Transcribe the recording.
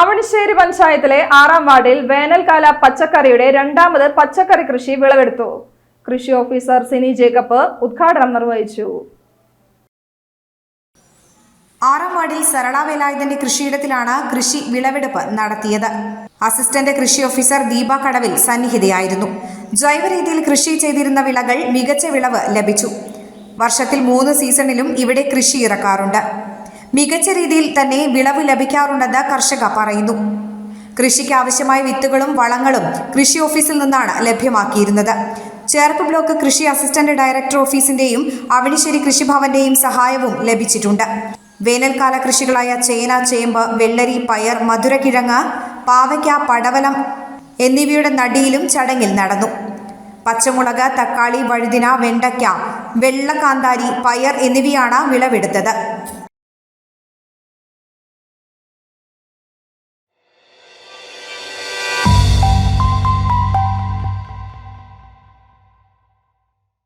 അവണിശ്ശേരി പഞ്ചായത്തിലെ ആറാം വാർഡിൽ വേനൽക്കാല പച്ചക്കറിയുടെ രണ്ടാമത് പച്ചക്കറി കൃഷി വിളവെടുത്തു. കൃഷി ഓഫീസർ സിനി ജേക്കബ് ഉദ്ഘാടനം നിർവഹിച്ചു. ആറാം വാർഡിൽ സരള വേലായുധന്റെ കൃഷിയിടത്തിലാണ് കൃഷി വിളവെടുപ്പ് നടത്തിയത്. അസിസ്റ്റന്റ് കൃഷി ഓഫീസർ ദീപ കടവിൽ സന്നിഹിതയായിരുന്നു. ജൈവ രീതിയിൽ കൃഷി ചെയ്തിരുന്ന വിളകൾ മികച്ച വിളവ് ലഭിച്ചു. വർഷത്തിൽ മൂന്ന് സീസണിലും ഇവിടെ കൃഷി ഇറക്കാറുണ്ട്. മികച്ച രീതിയിൽ തന്നെ വിളവ് ലഭിക്കാറുണ്ടെന്ന് കർഷക പറയുന്നു. കൃഷിക്ക് ആവശ്യമായ വിത്തുകളും വളങ്ങളും കൃഷി ഓഫീസിൽ നിന്നാണ് ലഭ്യമാക്കിയിരുന്നത്. ചേർപ്പ് ബ്ലോക്ക് കൃഷി അസിസ്റ്റന്റ് ഡയറക്ടർ ഓഫീസിന്റെയും അവണിശ്ശേരി കൃഷിഭവന്റെയും സഹായവും ലഭിച്ചിട്ടുണ്ട്. വേനൽക്കാല കൃഷികളായ ചേന ചേമ്പ് വെള്ളരി പയർ മധുരക്കിഴങ്ങ് പാവയ്ക്ക പടവലം എന്നിവയുടെ നടിയിലും ചടങ്ങിൽ നടന്നു. പച്ചമുളക് തക്കാളി വഴുതിന വെണ്ടയ്ക്ക വെള്ളക്കാന്താരി പയർ എന്നിവയാണ് വിളവെടുത്തത്.